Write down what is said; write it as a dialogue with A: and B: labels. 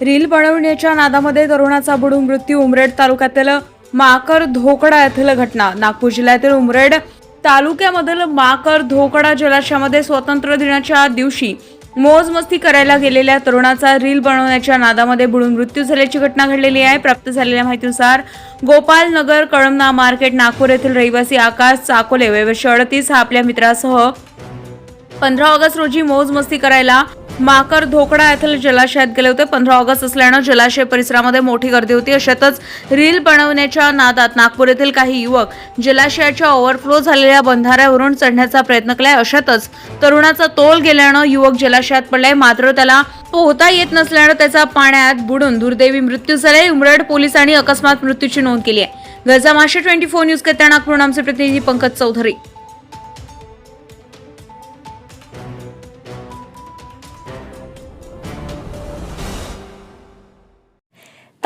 A: Reel बनवण्याच्या नादामध्ये तरुणाचा बुडून मृत्यू उमरेड तालुक्यातील माकर धोकडा येथील घटना. नागपूर जिल्ह्यातील उमरेड तालुक्यामधील माकर धोकडा जलाशयामध्ये स्वातंत्र्य दिनाच्या दिवशी मोजमस्ती करायला गेलेल्या तरुणाचा रील बनवण्याच्या नादामध्ये बुडून मृत्यू झाल्याची घटना घडलेली आहे. प्राप्त झालेल्या माहितीनुसार गोपाल नगर कळमना मार्केट नागपूर येथील रहिवासी आकाश चाकोले वय अडतीस हा आपल्या मित्रासह पंधरा ऑगस्ट रोजी मोजमस्ती करायला माकर धोकडा येथील जलाशयात गेले होते. पंधरा ऑगस्ट असल्यानं जलाशय परिसरामध्ये मोठी गर्दी होती. अशातच रील बनवण्याच्या नादात नागपूर येथील काही युवक जलाशयाच्या ओव्हरफ्लो झालेल्या बंधाऱ्यावरून चढण्याचा प्रयत्न केलाय. अशातच तरुणाचा तोल गेल्यानं युवक जलाशयात पडलाय. मात्र त्याला पोहता येत नसल्यानं त्याचा पाण्यात बुडून दुर्दैवी मृत्यू झालाय. उमरड पोलिसांनी अकस्मात मृत्यूची नोंद केली आहे. गरजा माशे ट्वेंटी फोर न्यूज करताना नागपूर आमचे प्रतिनिधी पंकज चौधरी.